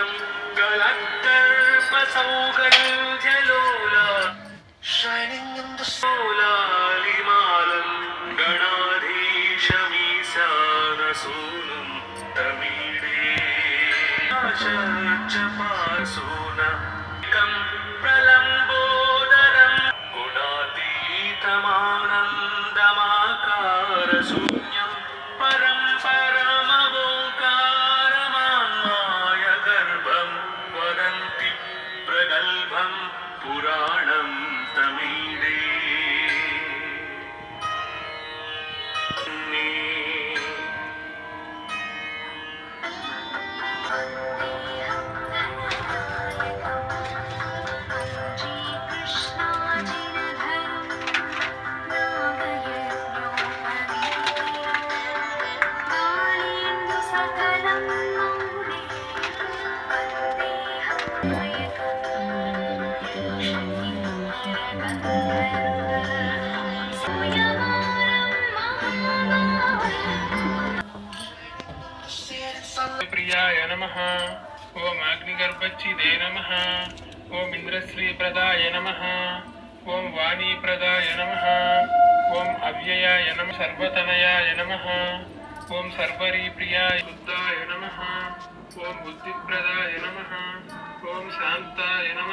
ङ्गलात्तसौ गलोला शनि सोलालिमालङ्गणाधीशमीशानसूनं तमिळेश च पासून ప్రియాయ నమ. ఓం అగ్నిగర్భచ్చిదే నమ. ఓం ఇంద్రశ్రీప్రదాయ నమ. ఓం వాణీప్రదాయ నమ. ఓం అవ్యయాయ నమ. సర్వతనయాయ నమ. ఓం సర్వరీప్రియాయ బుద్ధాయ నమ. ఓం బుద్ధిప్రదాయ నమ. ఓం శాంతాయ నమ.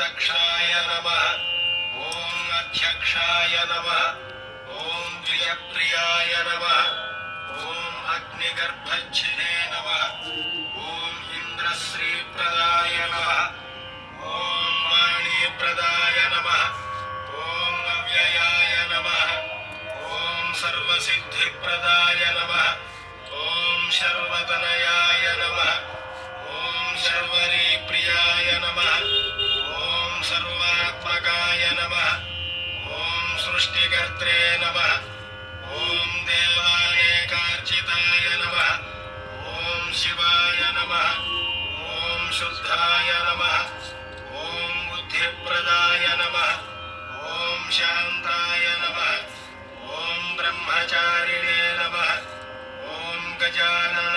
ॐ दक्षाय नमः ॐ अध्यक्षाय नमः ॐ द्विजप्रियाय नमः ॐ अग्निगर्भच्छिदे नमः ॐ इन्द्रश्रीप्रदाय नमः ॐ वाणीप्रदाय नमः ॐ अव्ययाय नमः ॐ सर्वसिद्धिप्रदाय नमः सृष्टिकर्त्रे नमः। ॐ देवानेकार्चिताय नमः। ॐ शिवाय नमः। ॐ शुद्धाय नमः। ॐ बुद्धिप्रदाय नमः। ॐ शान्ताय नमः। ॐ ब्रह्मचारिणे नमः। ॐ वैव